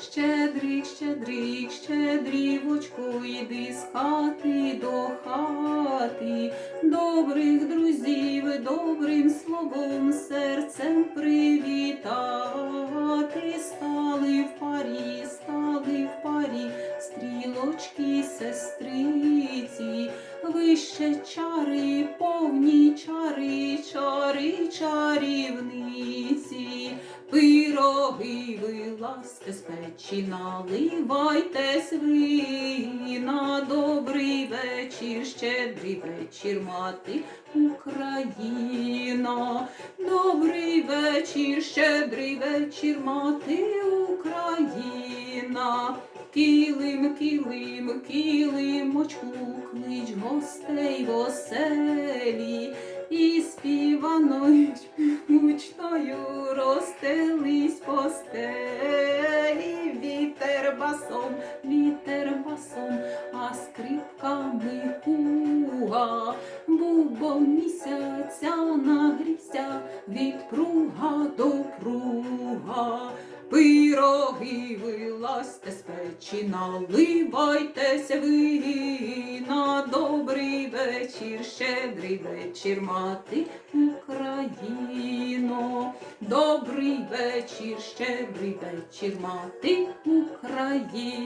Щедрик, щедрик, щедрівочку, йди з хати до хати, добрих друзів, добрим словом, серцем привітати, стали в парі, стали в парі, стрілочки сестриці, вище чари, повні чари, чари чарівниці. Пироги вилазьте з печі, наливайтесь ви на добрий вечір, щедрий вечір, мати Україна. Добрий вечір, щедрий вечір, мати Україна. Килим, килим, килимочку, клич гостей в оселі, і співаною гучною розстелись постелі, вітер басом, вітер басом, а скрипками куга, бубом місяця нагрівся від пруга до пруга. Пироги вилазьте з печі, наливайтеся ви на добрий вечір, щедрий вечір, мати. Добрий вечір, щедрий вечір, мати Україно.